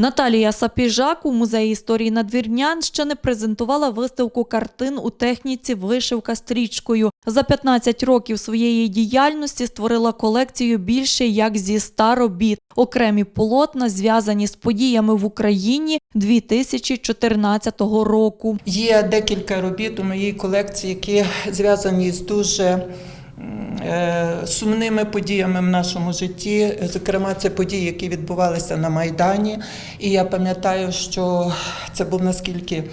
Наталія Сапіжак у музеї історії Надвірнянщини презентувала виставку картин у техніці вишивка стрічкою. За 15 років своєї діяльності створила колекцію більше як зі 100 робіт. Окремі полотна зв'язані з подіями в Україні 2014 року. Є декілька робіт у моїй колекції, які зв'язані з дуже сумними подіями в нашому житті. Зокрема, це події, які відбувалися на Майдані. І я пам'ятаю, що це був наскільки.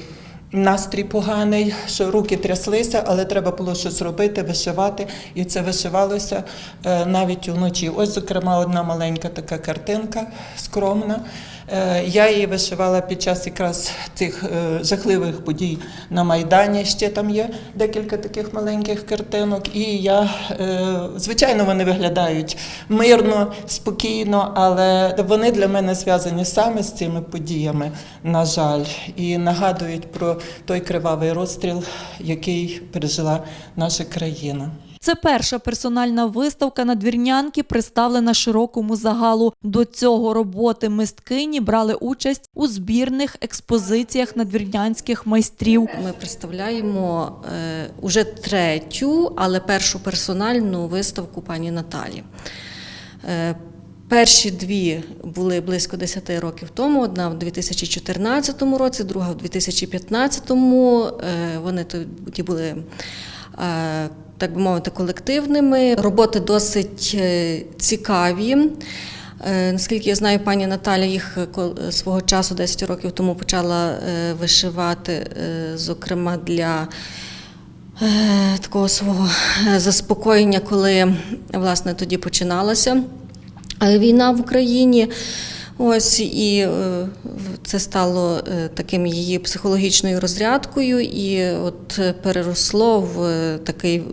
Настрій поганий, що руки тряслися, але треба було щось робити, вишивати, і це вишивалося е, навіть уночі. Ось, зокрема, одна маленька така картинка скромна. Е, Я її вишивала під час якраз цих е, жахливих подій на Майдані. Ще там є декілька таких маленьких картинок. І я, е, звичайно, вони виглядають мирно, спокійно, але вони для мене зв'язані саме з цими подіями, на жаль, і нагадують про той кривавий розстріл, який пережила наша країна. Це перша персональна виставка надвірнянки, представлена широкому загалу. До цього роботи мисткині брали участь у збірних експозиціях надвірнянських майстрів. Ми представляємо е, уже третю, але першу персональну виставку пані Наталі. Е, Перші дві були близько 10 років тому. Одна в 2014 році, друга в 2015. Е, Вони тоді були, е, так би мовити, колективними. Роботи досить е, цікаві. Е, Наскільки я знаю, пані Наталя їх е, свого часу, 10 років тому, почала вишивати, зокрема для такого свого заспокоєння, коли власне тоді починалася війна в Україні. Ось і е, це стало е, таким її психологічною розрядкою, і от е, переросло в такий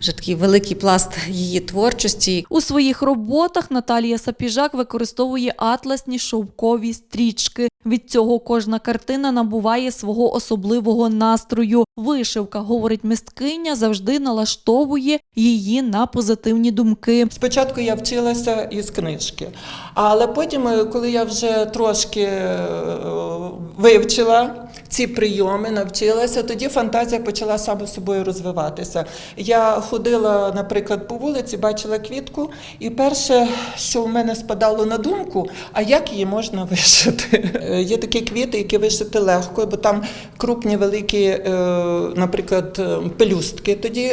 вже такий великий пласт її творчості. У своїх роботах Наталія Сапіжак використовує атласні шовкові стрічки. Від цього кожна картина набуває свого особливого настрою. Вишивка, говорить мисткиня, завжди налаштовує її на позитивні думки. Спочатку я вчилася із книжки, але потім, е, коли я вже трошки е, вивчила ці прийоми, навчилася, тоді фантазія почала саме собою розвиватися. Я ходила, наприклад, по вулиці, бачила квітку, і перше, що в мене спадало на думку, а як її можна вишити? Е, Є такі квіти, які вишити легко, бо там крупні великі, е, наприклад, е, пелюстки. Тоді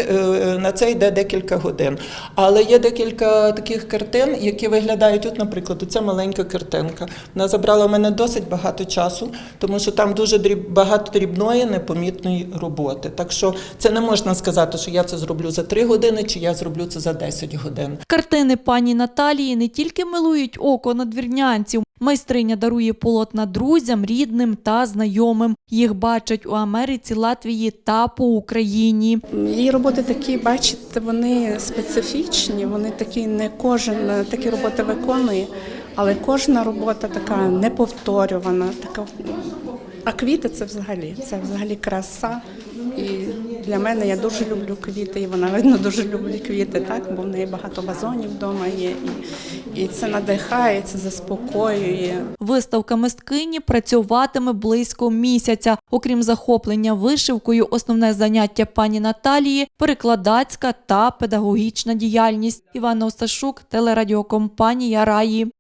на це йде декілька годин. Але є декілька таких картин, які виглядають, от, наприклад, оця маленька картинка. Вона забрала в мене досить багато часу, тому що там дуже дріб, багато дрібної, непомітної роботи. Так що це не можна сказати, що я це зроблю за 3 години, чи я зроблю це за 10 годин. Картини пані Наталії не тільки милують око надвірнянців. Майстриня дарує полотна друзям, рідним та знайомим. Їх бачать у Америці, Латвії та по Україні. Її роботи такі, бачите, вони специфічні, вони такі, не кожен е, такі роботи виконує, але кожна робота така неповторювана, така. А квіти це взагалі, це взагалі краса. І для мене я дуже люблю квіти, і вона видно дуже любить квіти, так, бо в неї багато вазонів вдома є. І, і це надихає, це заспокоює. Виставка мисткині працюватиме близько місяця. Окрім захоплення вишивкою, основне заняття пані Наталії перекладацька та педагогічна діяльність. Івана Осташук, телерадіокомпанія Раї.